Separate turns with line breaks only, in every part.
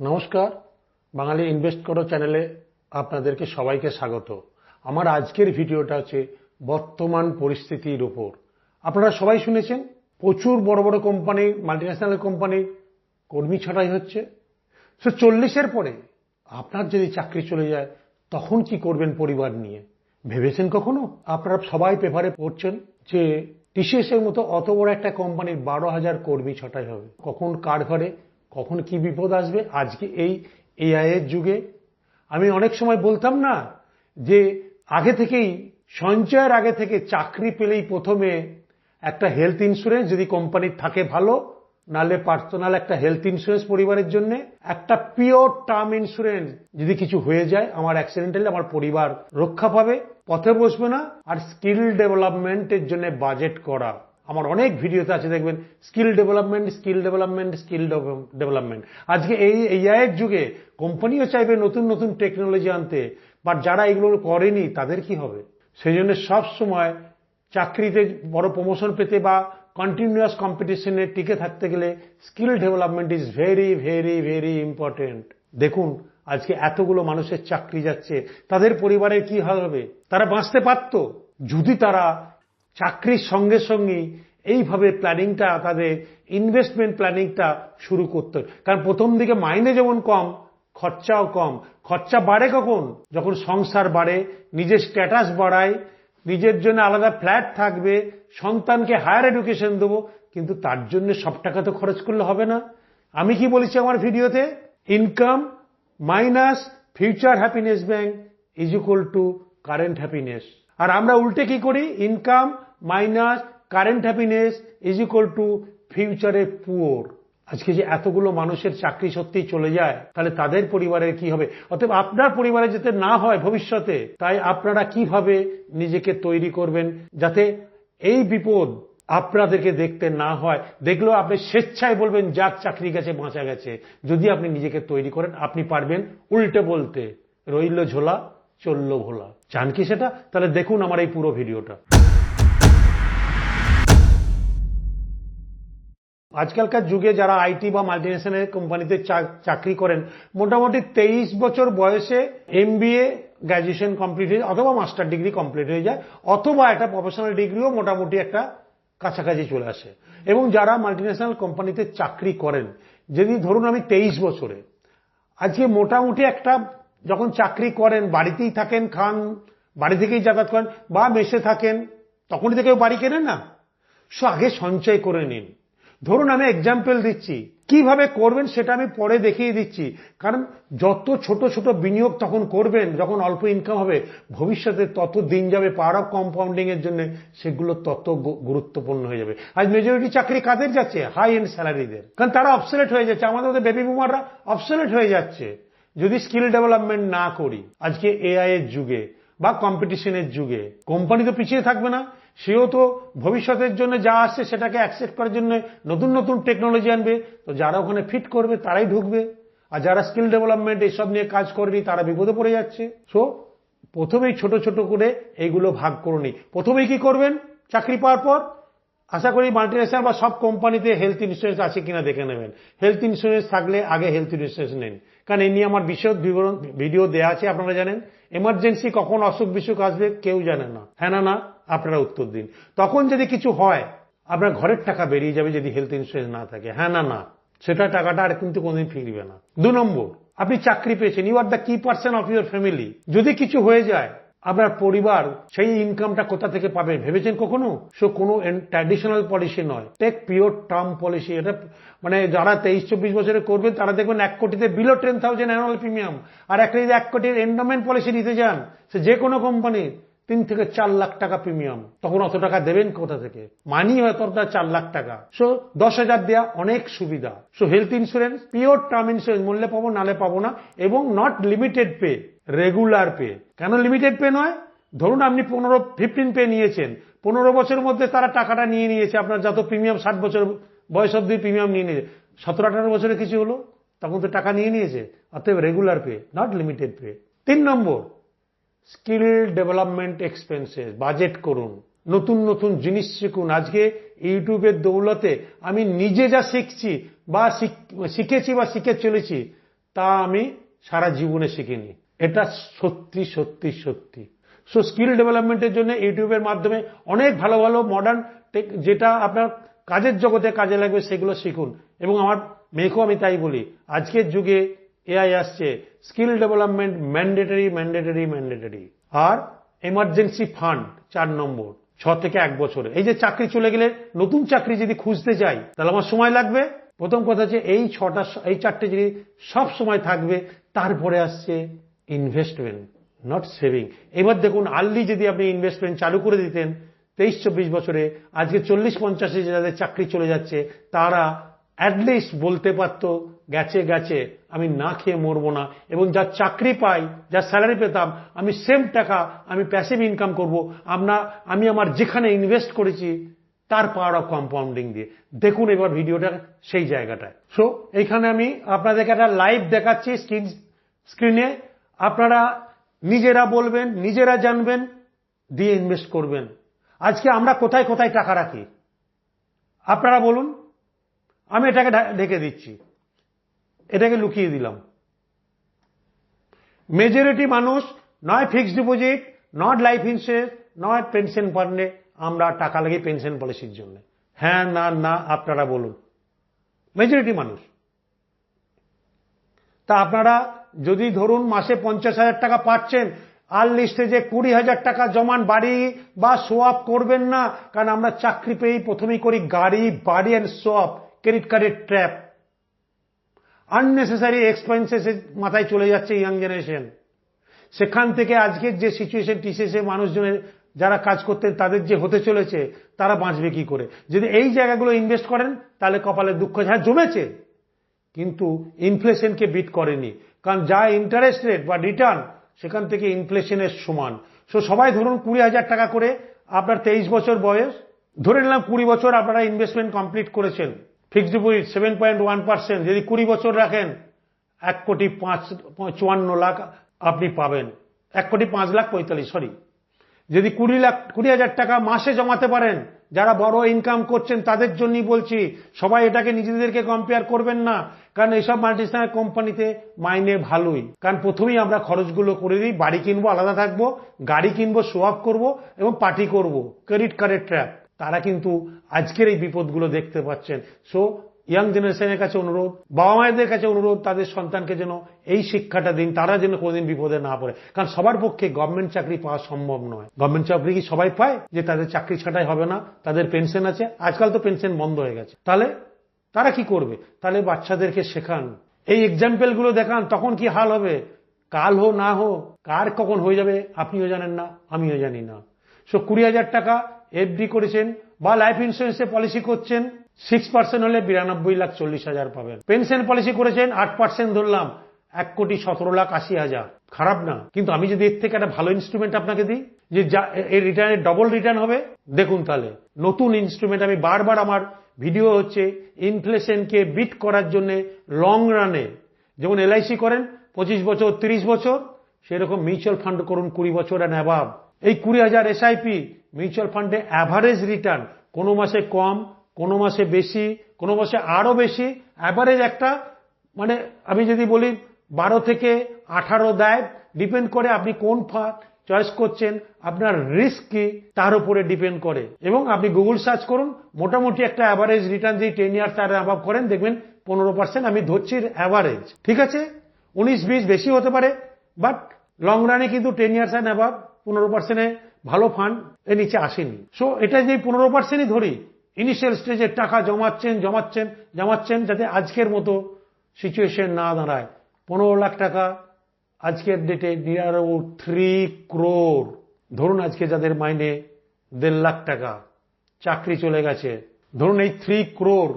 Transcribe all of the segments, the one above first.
নমস্কার, বাঙালি ইনভেস্ট করো চ্যানেলে আপনাদেরকে সবাইকে স্বাগত। আমার আজকের ভিডিওটা হচ্ছে বর্তমান পরিস্থিতির উপর। আপনারা সবাই শুনেছেন, প্রচুর বড় বড় কোম্পানি মাল্টিন্যাশনাল কোম্পানি কর্মী ছাঁটাই হচ্ছে। সে চল্লিশের পরে আপনার যদি চাকরি চলে যায়, তখন কি করবেন পরিবার নিয়ে? ভেবেছেন কখনো? আপনারা সবাই পেপারে পড়ছেন যে টিসিএস এর মতো অত বড় একটা কোম্পানির বারো হাজার কর্মী ছটাই হবে। কখন কার ঘরে কখন কি বিপদ আসবে? আজকে এই এআই এর যুগে। আমি অনেক সময় বলতাম না যে আগে থেকেই, সঞ্চয়ের আগে থেকে চাকরি পেলেই প্রথমে একটা হেলথ ইন্স্যুরেন্স যদি কোম্পানির থাকে ভালো নালে পার্সোনাল একটা হেলথ ইন্স্যুরেন্স পরিবারের জন্য। একটা পিওর টার্ম ইন্স্যুরেন্স যদি কিছু হয়ে যায়, আমার অ্যাক্সিডেন্টালি আমার পরিবার রক্ষা পাবে, পথে বসবে না, আর স্কিল ডেভেলপমেন্টের জন্য বাজেট করা। আমার অনেক ভিডিওতে আছে, দেখবেন skill development skill development skill development আজকে এই এআই এর যুগে কোম্পানিও চাইবে নতুন নতুন টেকনোলজি আনতে বাট যারা এগুলো করেনি, তাদের কি হবে? সেই জন্য সবসময় চাকরিতে বড় প্রমোশন পেতে বা কন্টিনিউয়াস কম্পিটিশনে টিকে থাকতে গেলে skill development is very very very important দেখুন, আজকে এতগুলো মানুষের চাকরি যাচ্ছে, তাদের পরিবারের কি হাল হবে? তারা বাঁচতে পারত? যদি তারা চাকরির সঙ্গে সঙ্গে এইভাবে প্ল্যানিংটা, তাদের ইনভেস্টমেন্ট প্ল্যানিংটা শুরু করতে। কারণ প্রথম দিকে মাইনে যেমন কম, খরচাও কম। খরচা বাড়ে কখন? যখন সংসার বাড়ে, নিজের স্ট্যাটাস বাড়ায়, নিজের জন্য আলাদা ফ্ল্যাট থাকবে, সন্তানকে হায়ার এডুকেশন দেবো, কিন্তু তার জন্য সব টাকা তো খরচ করলে হবে না। আমি কি বলেছি আমার ভিডিওতে? Income minus future happiness bank is equal to current happiness আর আমরা উল্টে কি করি? Income minus current happiness is equal to ফিউচারে পুয়ার আজকে যে এতগুলো মানুষের চাকরি সত্যি চলে যায়, তাহলে তাদের পরিবারের কি হবে? অতএব আপনার পরিবারে যাতে না হয় ভবিষ্যতে, তাই আপনারা কীভাবে নিজেকে তৈরি করবেন যাতে এই বিপদ আপনাদেরকে দেখতে না হয়? দেখলেও আপনি স্বেচ্ছায় বলবেন, যাক, চাকরি গেছে, বাঁচা গেছে। যদি আপনি নিজেকে তৈরি করেন, আপনি পারবেন উল্টে বলতে, রইল ঝোলা, চলল ভোলা। চান কি সেটা? তাহলে দেখুন আমার এই পুরো ভিডিওটা। আজকালকার যুগে যারা আইটি বা মাল্টিনেশনাল কোম্পানিতে চাকরি করেন, মোটামুটি তেইশ বছর বয়সে এমবিএ গ্র্যাজুয়েশন কমপ্লিট হয়ে অথবা মাস্টার ডিগ্রি কমপ্লিট হয়ে যায়, অথবা একটা প্রফেশনাল ডিগ্রিও মোটামুটি একটা কাছাকাছি চলে আসে। এবং যারা মাল্টিনেশনাল কোম্পানিতে চাকরি করেন যদি ধরুন আমি তেইশ বছরে, আজকে মোটামুটি একটা যখন চাকরি করেন, বাড়িতেই থাকেন, খান, বাড়ি থেকেই যাতায়াত করেন, বা মেসে থাকেন, তখনই থেকে বাড়ি কেনেন না। সো আগে সঞ্চয় করে নিন। ধরুন আমি এক্সাম্পল দিচ্ছি। কীভাবে করবেন সেটা আমি পরে দেখিয়ে দিচ্ছি। কারণ যত ছোট ছোট বিনিয়োগ তখন করবেন, যখন অল্প ইনকাম হবে, ভবিষ্যতে তত দিন যাবে পাওয়ার অফ কম্পাউন্ডিং এর জন্য সেগুলো তত গুরুত্বপূর্ণ হয়ে যাবে। আজ মেজরিটি চাকরি কাদের যাচ্ছে? হাই এন্ড স্যালারিদের কারণ তারা অবসলেট হয়ে যাচ্ছে। আমাদের ওদের বেবি বুমাররা অবসলেট হয়ে যাচ্ছে। যদি স্কিল ডেভেলপমেন্ট না করি, আজকে এআই এর যুগে বা কম্পিটিশনের যুগে কোম্পানি তো পিছিয়ে থাকবে না। সেও তো ভবিষ্যতের জন্য যা আসছে সেটাকে অ্যাকসেপ্ট করার জন্য নতুন নতুন টেকনোলজি আনবে। তো যারা ওখানে ফিট করবে, তারাই ঢুকবে। আর যারা স্কিল ডেভেলপমেন্ট এসব নিয়ে কাজ করেনি তারা বিপদে পড়ে যাচ্ছে। সো প্রথমেই ছোট ছোট করে এইগুলো ভাগ করে করুনি প্রথমেই কি করবেন? চাকরি পাওয়ার পর? আশা করি মাল্টিনেশনাল বা সব কোম্পানিতে হেলথ ইন্স্যুরেন্স আছে কিনা দেখে নেবেন। হেলথ ইন্স্যুরেন্স থাকলে আগে হেলথ ইন্স্যুরেন্স নেন। কারণ এই নিয়ে আমার বিশদ বিবরণ ভিডিও দেওয়া আছে, আপনারা জানেন। এমার্জেন্সি কখন অসুখ বিসুখ আসবে, কেউ জানে না। হ্যাঁ না না? আপনারা উত্তর দিন। তখন যদি কিছু হয়, আপনার ঘরের টাকা বেরিয়ে যাবে যদি হেলথ ইন্স্যুরেন্স না থাকে। হ্যাঁ না না। সেটা টাকাটা আর কিন্তু কোনোদিন ফিরবে না। দু নম্বর, আপনি চাকরি পেয়েছেন। You are the key person of your family যদি কিছু হয়ে যায়, আপনার পরিবার সেই ইনকামটা কোথা থেকে পাবে ভেবেছেন কখনো? সো কোনো ট্র্যাডিশনাল পলিসি নয়। টেক পিওর টার্ম পলিসি এটা মানে যারা তেইশ চব্বিশ বছরে করবেন, তারা দেখবেন এক কোটিতে below ten thousand annual premium আর একটা যদি এক কোটির এন্ডোমেন্ট পলিসি নিতে যান সে যে কোনো কোম্পানির তিন থেকে চার লাখ টাকা প্রিমিয়াম। তখন অত টাকা দেবেন কোথা থেকে? মানি হয়তো আপনার চার লাখ টাকা। সো দশ হাজার দেওয়া অনেক সুবিধা। So health insurance pure term insurance মূল্যে পাবো, নালে পাবো না, এবং not limited pay regular pay কেন লিমিটেড পে নয়? ধরুন আপনি পনেরো ফিফটিন পে নিয়েছেন। পনেরো বছরের মধ্যে তারা টাকাটা নিয়ে নিয়েছে, আপনার যত প্রিমিয়াম ষাট বছর বয়স অব্দি প্রিমিয়াম নিয়ে নিয়েছে। সতেরো, আঠারো বছরে কিছু হলো, তখন তো টাকা নিয়ে নিয়েছে। অতএব regular pay not limited pay তিন নম্বর স্কিল ডেভেলপমেন্ট এক্সপেন্সেস, বাজেট করুন, নতুন নতুন জিনিস শিখুন। আজকে ইউটিউবের দৌলতে আমি নিজে যা শিখছি বা শিখেছি বা শিখে চলেছি, তা আমি সারা জীবনে শিখিনি। এটা সত্যি সত্যি সত্যি। সো স্কিল ডেভেলপমেন্টের জন্য ইউটিউবের মাধ্যমে অনেক ভালো ভালো মডার্ন যেটা আপনার কাজের জগতে কাজে লাগবে, সেগুলো শিখুন। এবং আমার মেয়েকেও আমি তাই বলি, আজকের যুগে এআই আসছে skill development mandatory mandatory mandatory আর এমার্জেন্সি ফান্ড চার নম্বর, ছ থেকে এক বছরে। এই যে চাকরি চলে গেলে নতুন চাকরি যদি খুঁজতে যাই, তাহলে আমার সময় লাগবে। প্রথম কথা হচ্ছে এই ছটা, এই চারটে জিনিস সব সময় থাকবে। তারপরে আসছে ইনভেস্টমেন্ট নট সেভিং এবার দেখুন, আর্লি যদি আপনি ইনভেস্টমেন্ট চালু করে দিতেন, তেইশ, চব্বিশ বছরে, আজকে চল্লিশ, পঞ্চাশে যাদের চাকরি চলে যাচ্ছে, তারা অ্যাটলিস্ট বলতে পারত গেছে গেছে, আমি না খেয়ে মরবো না। এবং যা চাকরি পাই যা স্যালারি পেতাম, আমি সেম টাকা আমি প্যাসিভ ইনকাম করব। আমরা, আমি আমার যেখানে ইনভেস্ট করেছি, তার পাওয়ার অফ কম্পাউন্ডিং দিয়ে। দেখুন এবার ভিডিওটা সেই জায়গাটায়। সো এইখানে আমি আপনাদেরকে একটা লাইভ দেখাচ্ছি স্ক্রিন স্ক্রিনে আপনারা নিজেরা বলবেন, নিজেরা জানবেন, দিয়ে ইনভেস্ট করবেন। আজকে আমরা কোথায় কোথায় টাকা রাখি? আপনারা বলুন। আমি এটাকে ঢেকে দিচ্ছি। এটাকে লুকিয়ে দিলাম। মেজরিটি মানুষ, নয় fixed deposit not life insurance নয় পেনশন ফান্ডে আমরা টাকা লাগি পেনশন পলিসির জন্য। হ্যাঁ না না, আপনারা বলুন। মেজরিটি মানুষ। তা আপনারা যদি ধরুন মাসে পঞ্চাশ হাজার টাকা পাচ্ছেন, আর লিস্টে যে কুড়ি হাজার টাকা জমান বাড়ি বা সোয়াপ করবেন না, কারণ আমরা চাকরি পেয়েই প্রথমেই করি গাড়ি, বাড়ি অ্যান্ড সোয়াপ ক্রেডিট কার্ডের ট্র্যাপ আননেসেসারি এক্সপেন্সেস মাথায় চলে যাচ্ছে ইয়াং জেনারেশন সেখান থেকে আজকের যে সিচুয়েশন টিসিএসে মানুষজনের যারা কাজ করতেন, তাদের যে হতে চলেছে, তারা বাঁচবে কি করে? যদি এই জায়গাগুলো ইনভেস্ট করেন, তাহলে কপালে দুঃখ হ্যাঁ জমেছে। কিন্তু ইনফ্লেশনকে বিট করেনি। কারণ যা ইন্টারেস্ট রেট বা রিটার্ন সেখান থেকে ইনফ্লেশনের সমান। সো সবাই ধরুন কুড়ি হাজার টাকা করে আপনার তেইশ বছর বয়স, ধরে নিলাম কুড়ি বছর আপনারা ইনভেস্টমেন্ট কমপ্লিট করেছেন। Fixed deposit seven point one percent যদি কুড়ি বছর রাখেন, এক কোটি পাঁচ, চুয়ান্ন লাখ আপনি পাবেন। এক কোটি পাঁচ লাখ পঁয়তাল্লিশ সরি যদি কুড়ি লাখ, কুড়ি হাজার টাকা মাসে জমাতে পারেন, যারা বড় ইনকাম করছেন, তাদের জন্যই বলছি, সবাই এটাকে নিজেদেরকে কম্পেয়ার করবেন না, কারণ এইসব মাল্টিনেশনাল কোম্পানিতে মাইনে ভালোই। কারণ প্রথমেই আমরা খরচগুলো করে দিই, বাড়ি কিনবো, আলাদা থাকব, গাড়ি কিনবো শো আপ করব, এবং পার্টি করব ক্রেডিট কার্ডের ট্র্যাপ তারা কিন্তু আজকের এই বিপদগুলো দেখতে পাচ্ছেন। সো ইয়াং জেনারেশনের কাছে অনুরোধ বাবা মায়েদের কাছে অনুরোধ, তাদের সন্তানকে যেন এই শিক্ষাটা দিন, তারা যেন কোনোদিন বিপদে না পড়ে। কারণ সবার পক্ষে গভর্নমেন্ট চাকরি পাওয়া সম্ভব নয়। গভর্নমেন্ট চাকরি কি সবাই পায়? যে তাদের চাকরি ছাটাই হবে না, তাদের পেনশন আছে। আজকাল তো পেনশন বন্ধ হয়ে গেছে। তাহলে তারা কি করবে? তাহলে বাচ্চাদেরকে শেখান। এই এক্সাম্পলগুলো দেখান, তখন কি হাল হবে? কাল হো না হো কার কখন হয়ে যাবে? আপনিও জানেন না, আমিও জানি না। সো কুড়ি হাজার টাকা এফডি করেছেন বা লাইফ ইন্স্যুরেন্সে পলিসি করছেন সিক্স পার্সেন্ট হলে বিরানব্বই লাখ চল্লিশ হাজার পাবেন। পেনশন পলিসি করেছেন, আট পার্সেন্ট ধরলাম, এক কোটি সতেরো লাখ আশি হাজার। খারাপ না। কিন্তু আমি যদি এর থেকে একটা ভালো ইনস্ট্রুমেন্ট আপনাকে দিই, যে এই রিটার্নের ডবল রিটার্ন হবে, দেখুন তাহলে। নতুন ইনস্ট্রুমেন্ট আমি বারবার আমার ভিডিও হচ্ছে ইনফ্লেশনকে বিট করার জন্য লং রানে যেমন এলআইসি করেন, পঁচিশ বছর, তিরিশ বছর, সেরকম মিউচুয়াল ফান্ড করুন কুড়ি বছর অ্যান্ড অ্যাভাব এই কুড়ি হাজার এসআইপি মিউচুয়াল ফান্ডে অ্যাভারেজ রিটার্ন কোনো মাসে কম, কোনো মাসে বেশি, কোনো মাসে আরও বেশি অ্যাভারেজ একটা মানে আমি যদি বলি বারো থেকে আঠারো দেয় ডিপেন্ড করে আপনি কোন চয়েস করছেন, আপনার রিস্ক কি, তার উপরে ডিপেন্ড করে। এবং আপনি গুগল সার্চ করুন, মোটামুটি একটা অ্যাভারেজ রিটার্ন যদি টেন ইয়ার্স তার অ্যাভাব করেন, দেখবেন পনেরো পার্সেন্ট আমি ধরছি অ্যাভারেজ ঠিক আছে? উনিশ, বিশ বেশি হতে পারে বাট লং রানে কিন্তু টেন ইয়ার্স অ্যান্ড অ্যাভাব পনেরো পার্সেন্টে ভালো ফান্ড এর নিচে আসেনি। সো এটা যদি পনেরো পার্সেন্টই ধরি ইনিশিয়াল স্টেজে টাকা জমাচ্ছেন জমাচ্ছেন জমাচ্ছেন যাতে আজকের মতো সিচুয়েশন না দাঁড়ায়। পনেরো লাখ টাকা আজকের ডেটে নিয়ার থ্রি ক্রোর ধরুন আজকে যাদের মাইনে দেড় লাখ টাকা, চাকরি চলে গেছে। ধরুন এই থ্রি ক্রোর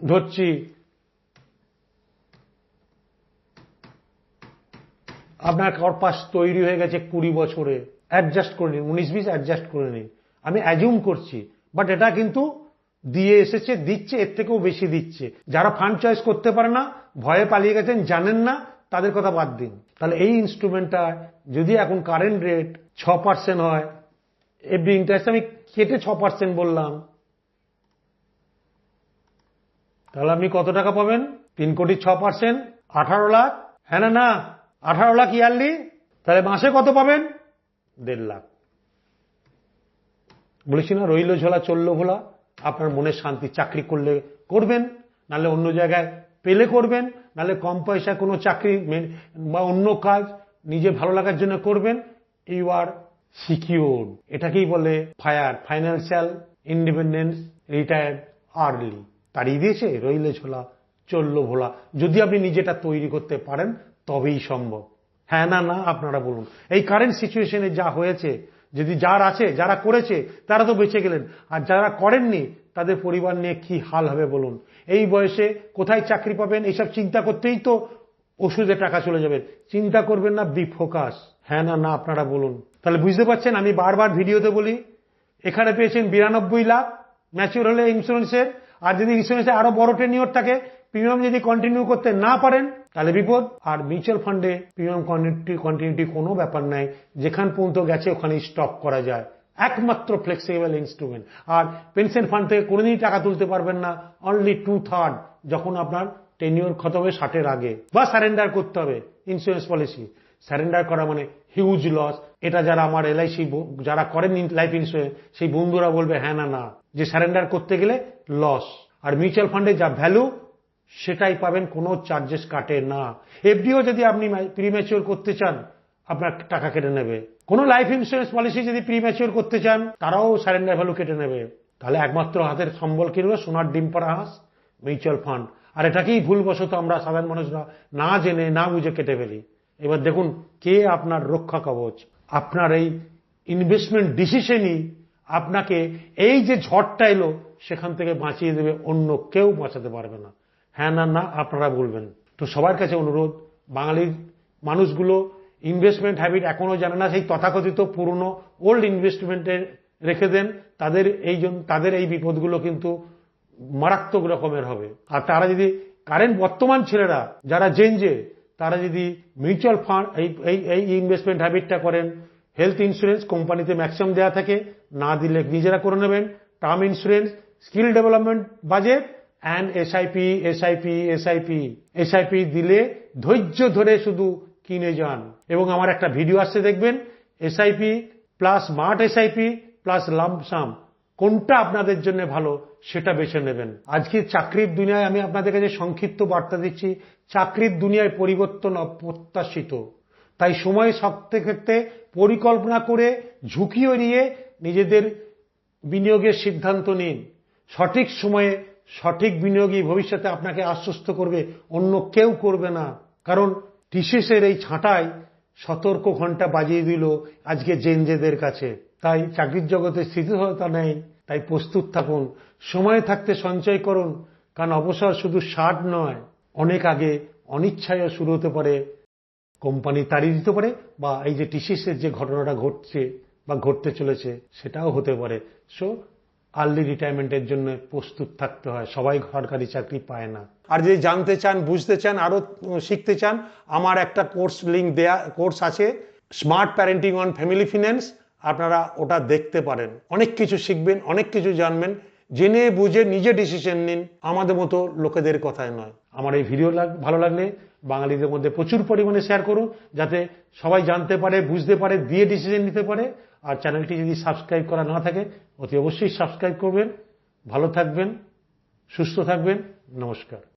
ধরছি, আপনার কর্পাস তৈরি হয়ে গেছে কুড়ি বছরে। অ্যাডজাস্ট করে নিন, উনিশ বিশ অ্যাডজাস্ট করে নিন। আমি অ্যাজিউম করছি বাট এটা কিন্তু দিয়ে এসেছে, দিচ্ছে, এর থেকেও বেশি দিচ্ছে। যারা ফান্ড চয়েস করতে পারে না, ভয়ে পালিয়ে গেছেন, জানেন না, তাদের কথা বাদ দিন। তাহলে এই ইনস্ট্রুমেন্টটা যদি এখন কারেন্ট রেট ছ পার্সেন্ট হয় এফডি ইন্টারেস্ট আমি কেটে ছ পার্সেন্ট বললাম। তাহলে আপনি কত টাকা পাবেন? তিন কোটি ছ পার্সেন্ট আঠারো লাখ। হ্যাঁ না না, আঠারো লাখ ইয়ারলি তাহলে মাসে কত পাবেন? দেড় লাখ। বলেছি না, রইল ঝোলা, চলল ভোলা, আপনার মনের শান্তি, চাকরি করলে করবেন, নাহলে অন্য জায়গায় পেলে করবেন, নাহলে কম পয়সা কোনো চাকরি বা অন্য কাজ নিজে ভালো লাগার জন্য করবেন ইউ আর সিকিউর এটাকেই বলে FIRE financial independence retired early তাড়িয়ে দিয়েছে, রইলে ঝোলা, চলল ভোলা। যদি আপনি নিজেটা তৈরি করতে পারেন, তবেই সম্ভব। হ্যাঁ না না, আপনারা বলুন। এই কারেন্ট সিচুয়েশনে যা হয়েছে, যদি যার আছে, যারা করেছে, তারা তো বেঁচে গেলেন। আর যারা করেননি, তাদের পরিবার নিয়ে কি হাল হবে বলুন? এই বয়সে কোথায় চাকরি পাবেন এইসব চিন্তা করতেই তো ওষুধে টাকা চলে যাবে। চিন্তা করবেন না বি ফোকাস হ্যাঁ না না, আপনারা বলুন। তাহলে বুঝতে পারছেন, আমি বারবার ভিডিওতে বলি, এখানে পেয়েছেন বিরানব্বই লাখ ম্যাচিওর হলে ইন্স্যুরেন্সের আর যদি ইন্স্যুরেন্সে আরও বড় টেনিওর থাকে প্রিমিয়াম যদি কন্টিনিউ করতে না পারেন তাহলে বিপদ? আর মিউচুয়াল ফান্ডে প্রিমিয়াম কন্টিনিউটি কোনো ব্যাপার নাই। যেখান পর্যন্ত গেছে ওখানে স্টপ করা যায়। একমাত্র ফ্লেক্সিবল ইনস্ট্রুমেন্ট আর পেনশন ফান্ড থেকে কোনোদিনই টাকা তুলতে পারবেন না। অনলি টু থার্ড যখন আপনার টেনিওর খতম হবে ষাটের আগে। বা সারেন্ডার করতে হবে ইন্স্যুরেন্স পলিসি সারেন্ডার করা মানে হিউজ লস এটা যারা আমার এলআইসি যারা করেন লাইফ ইন্স্যুরেন্স সেই বন্ধুরা বলবে হ্যাঁ না না। যে সারেন্ডার করতে গেলে লস আর মিউচুয়াল ফান্ডে যা ভ্যালু সেটাই পাবেন, কোনো চার্জেস কাটে না। এফডিও যদি আপনি প্রিম্যাচিওর করতে চান, আপনার টাকা কেটে নেবে। কোনো লাইফ ইন্স্যুরেন্স পলিসি যদি প্রিম্যাচিওর করতে চান, তারাও সারেন্ডার ভ্যালু কেটে নেবে। তাহলে একমাত্র হাতের সম্বল কিনবে সোনার ডিম পাড়া হাঁস মিউচুয়াল ফান্ড আর এটাকেই ভুলবশত আমরা সাধারণ মানুষরা না জেনে, না বুঝে কেটে ফেলি। এবার দেখুন, কে আপনার রক্ষা কবচ? আপনার এই ইনভেস্টমেন্ট ডিসিশনই আপনাকে এই যে ঝড়টা এলো, সেখান থেকে বাঁচিয়ে দেবে, অন্য কেউ বাঁচাতে পারবে না। হ্যাঁ না না, আপনারা বলবেন। তো সবার কাছে অনুরোধ, বাঙালির মানুষগুলো ইনভেস্টমেন্ট হ্যাবিট এখনও জানে না, সেই তথাকথিত পুরনো ওল্ড ইনভেস্টমেন্টে রেখে দেন, তাদের এই জন্য তাদের এই বিপদগুলো কিন্তু মারাত্মক রকমের হবে। আর তারা যদি কারেন্ট বর্তমান ছেলেরা, যারা জেনজে তারা যদি মিউচুয়াল ফান্ড এই এই এই ইনভেস্টমেন্ট হ্যাবিটটা করেন হেলথ ইন্স্যুরেন্স কোম্পানিতে ম্যাক্সিমাম দেওয়া থাকে, না দিলে নিজেরা করে নেবেন term insurance skill development budget and SIP SIP SIP SIP দিলে ধৈর্য ধরে শুধু কিনে যান। এবং আমার একটা ভিডিও আসছে, দেখবেন? SIP plus smart SIP plus lump sum কোনটা আপনাদের জন্য ভালো, সেটা বেছে নেবেন। আজকে চাকরির দুনিয়ায় আমি আপনাদের কাছে সংক্ষিপ্ত বার্তা দিচ্ছি। চাকরির দুনিয়ায় পরিবর্তন অপ্রত্যাশিত। তাই সময় সবতে ক্ষেত্রে পরিকল্পনা করে ঝুঁকি এড়িয়ে নিজেদের বিনিয়োগের সিদ্ধান্ত নিন। সঠিক সময়ে সঠিক বিনিয়োগই ভবিষ্যতে আপনাকে আশ্বস্ত করবে, অন্য কেউ করবে না। কারণ টিসিসের এই ছাঁটাই সতর্ক ঘণ্টা বাজিয়ে দিল আজকে জেনজেদের কাছে। তাই চাকরির জগতে স্থিতিশীলতা নেই, তাই প্রস্তুত থাকুন। সময় থাকতে সঞ্চয় করুন, কারণ অবসর শুধু ষাট নয়, অনেক আগে অনিচ্ছায় শুরু হতে পারে, কোম্পানি তাড়িয়ে দিতে পারে, বা এই যে টিসিসের যে ঘটনাটা ঘটছে বা ঘটতে চলেছে, সেটাও হতে পারে। সো আর্লি রিটায়ারমেন্টের জন্য প্রস্তুত থাকতে হয়। সবাই সরকারি চাকরি পায় না। আর যদি জানতে চান বুঝতে চান আরও শিখতে চান আমার একটা কোর্স লিঙ্ক দেয়া কোর্স আছে smart parenting on family finance আপনারা ওটা দেখতে পারেন। অনেক কিছু শিখবেন অনেক কিছু জানবেন। জেনে বুঝে নিজে ডিসিশন নিন। আমাদের মতো লোকেদের কথায় নয়। আমার এই ভিডিও ভালো লাগলে বাঙালিদের মধ্যে প্রচুর পরিমাণে শেয়ার করুন যাতে সবাই জানতে পারে বুঝতে পারে দিয়ে ডিসিশন নিতে পারে। আর চ্যানেলটি যদি সাবস্ক্রাইব করা না থাকে, অতি অবশ্যই সাবস্ক্রাইব করবেন। ভালো থাকবেন, সুস্থ থাকবেন। নমস্কার।